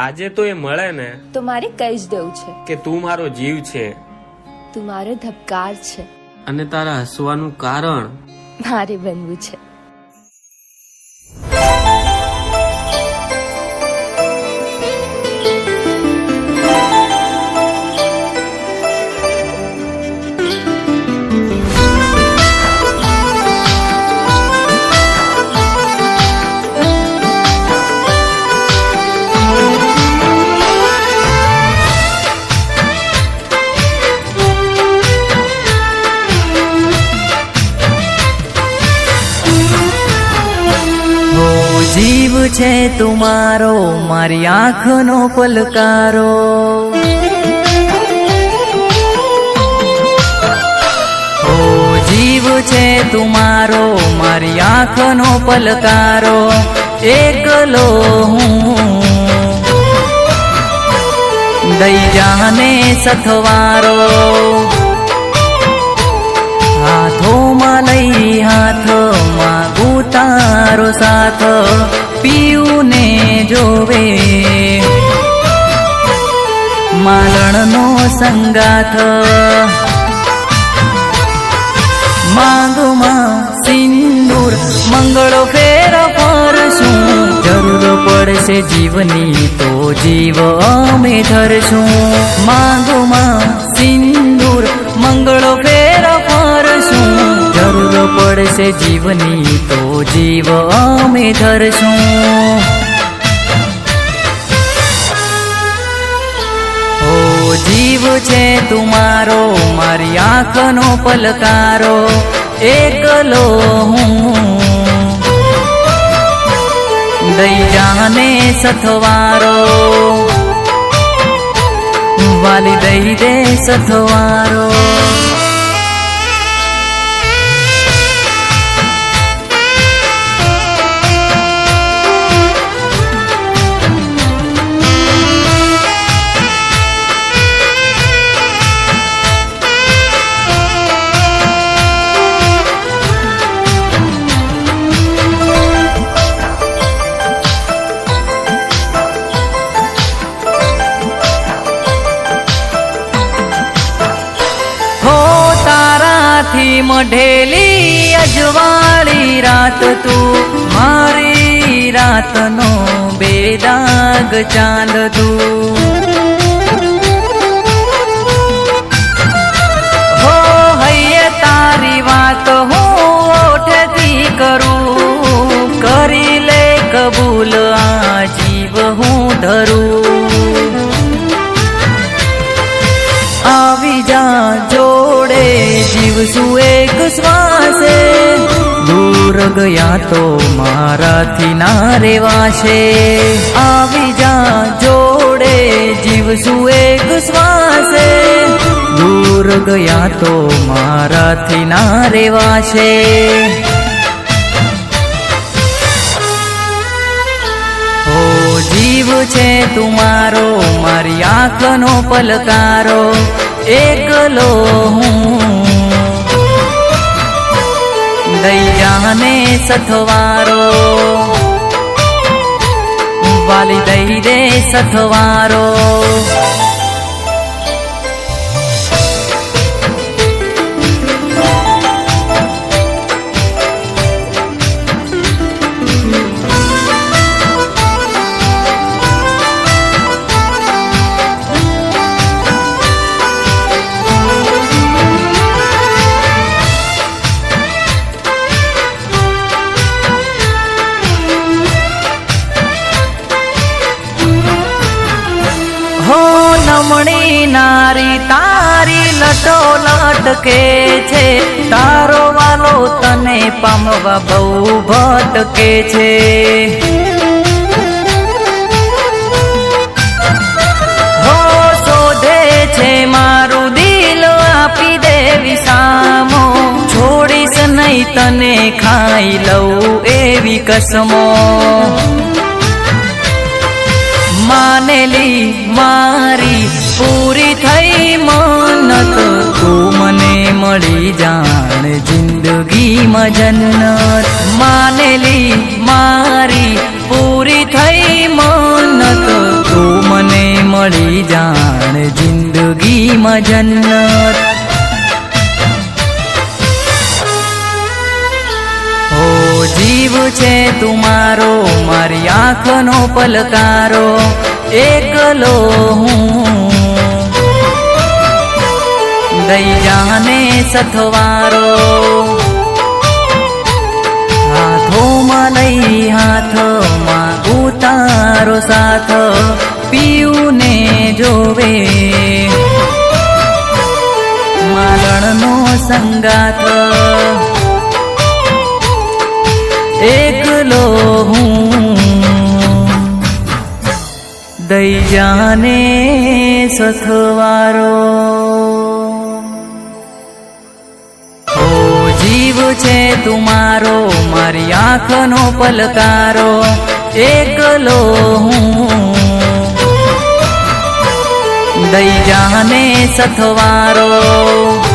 આજે તો એ મળે ને તો મારે કહી જ દેવું છે. કે તું મારો જીવ છે. તું મારો ધબકાર છે. અને તારા હસવાનું કારણ? મારે બનવું છે. છે તુમારો, મારી આંખનો પલકારો. ઓ જીવ છે તુમારો, મારી આંખનો પલકારો. એકલો હું. દઈ જાને સથવારો. હાથોમાં લઈ હાથમાં ગુતારો સાથ. પીયુને જોવે. માલણનો સંગાથ. માંગમાં સિંદૂર, મંગળો ફેર ફરશું. જરૂર પડશે જીવની તો જીવ અમે ધરશું. માંગમાં પડશે જીવની તો જીવ અમે ધરશું. ઓ જીવ છે તુમારો મારી આંખનો પલકારો, એકલો હું. દઈ જાને સથવારો, વાલી દઈ દે સથવારો. તારાથી મઢેલી અજવાળી રાત તું. મારી રાતનો બેદાગ ચાંદ તું. હો હૈયે તારી વાત હું ઓઠથી કરું. કરી લે કબૂલ, આ જીવ હું ધરું. આવી જા જોડે જીવશું એક શ્વાસે. દૂર ગયા તો મારાથી ના રેવાશે. આવી જા જોડે જીવશું એક શ્વાસે. દૂર ગયા તો મારાથી ના રેવાશે. જીવ છે તુમારો મારી આંખનો પલકારો. એકલો હું દઈ જાને સથવારો. વાલી દઈ દે સથવારો. નમણી નારી તારી લટો લટકે છે. તારો વાલો તને પામવા બહુ ભટકે છે. શોધે છે મારું દિલ આપી દેવી સામો. છોડીશ નહીં તને ખાઈ લઉં એવી કસમો. માનેલી મારી જિંદગીમાં જન્નત માનેલી મારી પૂરી થઈ મનત. તું મને મળી જાણ જિંદગી મજન્નત ઓ જીવ છે તુમારો મારી આંખનો પલકારો, એકલો હું. દઈ જાને સથવારો. હાથોમાં લઈ હાથમાં ઉતારો સાથ પીયુને જોવે. માલણનો સંગાથ, એકલો હું. દઈ જાને સથવારો. ઓ જીવ છે તુમારો મારી આંખનો પલકારો એકલો હું. દઈ જાને સથવારો.